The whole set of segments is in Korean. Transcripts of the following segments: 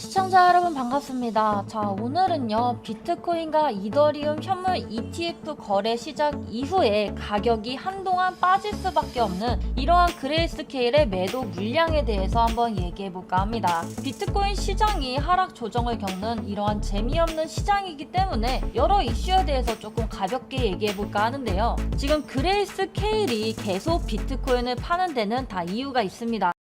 시청자 여러분 반갑습니다. 자 오늘은요 비트코인과 이더리움 현물 ETF 거래 시작 이후에 가격이 한동안 빠질 수밖에 없는 이러한 그레이스케일의 매도 물량에 대해서 한번 얘기해 볼까 합니다. 비트코인 시장이 하락 조정을 겪는 이러한 재미없는 시장이기 때문에 여러 이슈에 대해서 조금 가볍게 얘기해 볼까 하는데요. 지금 그레이스케일이 계속 비트코인을 파는 데는 다 이유가 있습니다.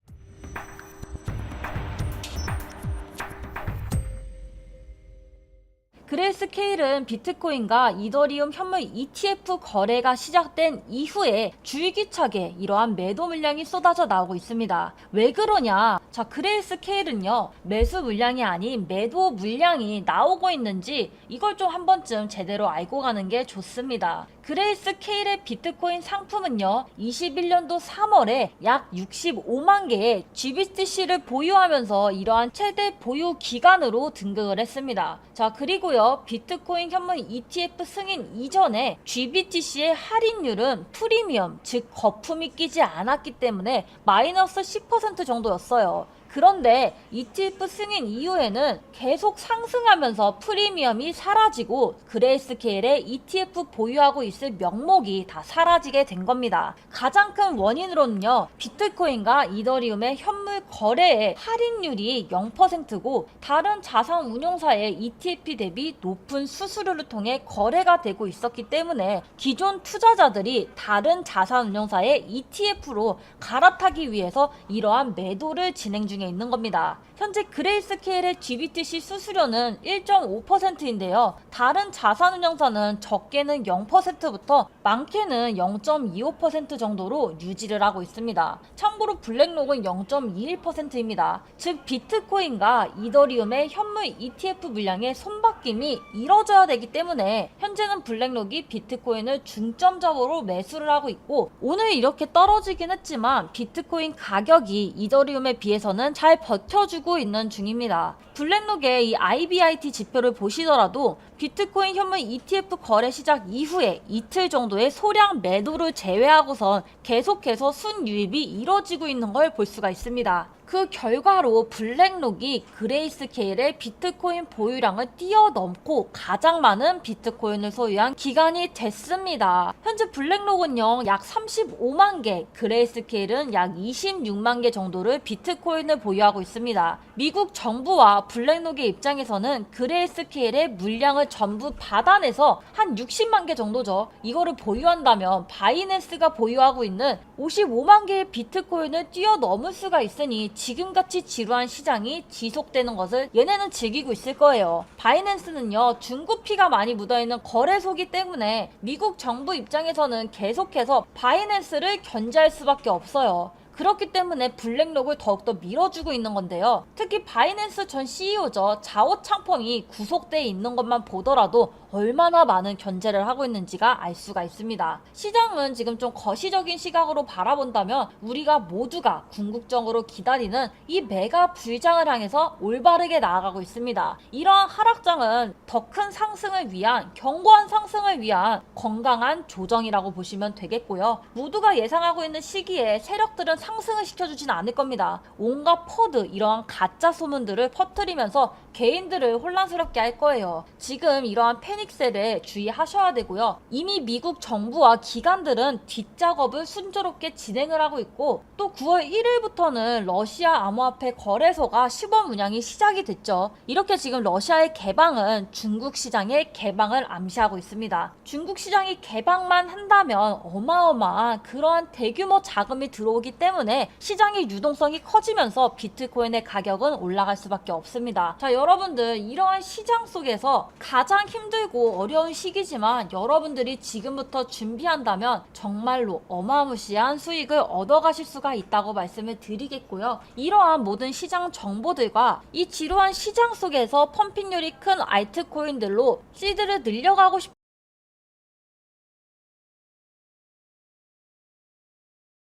그레이스케일은 비트코인과 이더리움 현물 ETF 거래가 시작된 이후에 주의기차게 이러한 매도 물량이 쏟아져 나오고 있습니다. 왜 그러냐? 자, 그레이스케일은요, 매수 물량이 아닌 매도 물량이 나오고 있는지 이걸 좀 한 번쯤 제대로 알고 가는 게 좋습니다. 그레이스케일의 비트코인 상품은요, 21년도 3월에 약 65만 개의 GBTC를 보유하면서 이러한 최대 보유 기간으로 등극을 했습니다. 자, 그리고요, 비트코인 현물 ETF 승인 이전에 GBTC의 할인율은 프리미엄, 즉 거품이 끼지 않았기 때문에 마이너스 10% 정도였어요. 그런데 ETF 승인 이후에는 계속 상승하면서 프리미엄이 사라지고 그레이스케일의 ETF 보유하고 있을 명목이 다 사라지게 된 겁니다. 가장 큰 원인으로는요, 비트코인과 이더리움의 현물 거래의 할인율이 0%고 다른 자산 운용사의 ETF 대비 높은 수수료를 통해 거래가 되고 있었기 때문에 기존 투자자들이 다른 자산 운용사의 ETF로 갈아타기 위해서 이러한 매도를 진행 중에 있는 겁니다. 현재 그레이스케일의 GBTC 수수료는 1.5%인데요. 다른 자산운용사는 적게는 0%부터 많게는 0.25% 정도로 유지를 하고 있습니다. 참고로 블랙록은 0.21%입니다. 즉 비트코인과 이더리움의 현물 ETF 물량의 손바뀜이 이뤄져야 되기 때문에 현재는 블랙록이 비트코인을 중점적으로 매수를 하고 있고 오늘 이렇게 떨어지긴 했지만 비트코인 가격이 이더리움에 비해서는 잘 버텨주고 있는 중입니다. 블랙록의 이 IBIT 지표를 보시더라도 비트코인 현물 ETF 거래 시작 이후에 이틀 정도의 소량 매도를 제외하고선 계속해서 순유입이 이뤄지고 있는 걸 볼 수가 있습니다. 그 결과로 블랙록이 그레이스케일의 비트코인 보유량을 뛰어넘고 가장 많은 비트코인을 소유한 기간이 됐습니다. 현재 블랙록은요, 약 35만 개, 그레이스케일은 약 26만 개 정도를 비트코인을 보유하고 있습니다. 미국 정부와 블랙록의 입장에서는 그레이스케일의 물량을 전부 받아내서 한 60만 개 정도죠. 이거를 보유한다면 바이낸스가 보유하고 있는 55만 개의 비트코인을 뛰어넘을 수가 있으니 지금같이 지루한 시장이 지속되는 것을 얘네는 즐기고 있을 거예요. 바이낸스는요, 중국 피가 많이 묻어있는 거래소기 때문에 미국 정부 입장에서는 계속해서 바이낸스를 견제할 수밖에 없어요. 그렇기 때문에 블랙록을 더욱더 밀어주고 있는 건데요. 특히 바이낸스 전 CEO죠. 자오 창펑이 구속돼 있는 것만 보더라도 얼마나 많은 견제를 하고 있는지가 알 수가 있습니다. 시장은 지금 좀 거시적인 시각으로 바라본다면 우리가 모두가 궁극적으로 기다리는 이 메가 불장을 향해서 올바르게 나아가고 있습니다. 이러한 하락장은 더 큰 상승을 위한 견고한 상승을 위한 건강한 조정이라고 보시면 되겠고요. 모두가 예상하고 있는 시기에 세력들은 상승을 시켜주진 않을 겁니다. 온갖 퍼드 이러한 가짜 소문들을 퍼뜨리면서 개인들을 혼란스럽게 할 거예요. 지금 이러한 패닉셀에 주의하셔야 되고요. 이미 미국 정부와 기관들은 뒷작업을 순조롭게 진행을 하고 있고 또 9월 1일부터는 러시아 암호화폐 거래소가 시범 운영이 시작이 됐죠. 이렇게 지금 러시아의 개방은 중국 시장의 개방을 암시하고 있습니다. 중국 시장이 개방만 한다면 어마어마한 그러한 대규모 자금이 들어오기 때문에 시장의 유동성이 커지면서 비트코인의 가격은 올라갈 수밖에 없습니다. 자, 여러분들 이러한 시장 속에서 가장 힘들고 어려운 시기지만 여러분들이 지금부터 준비한다면 정말로 어마무시한 수익을 얻어가실 수가 있다고 말씀을 드리겠고요. 이러한 모든 시장 정보들과 이 지루한 시장 속에서 펌핑률이 큰 알트코인들로 시드를 늘려가고 싶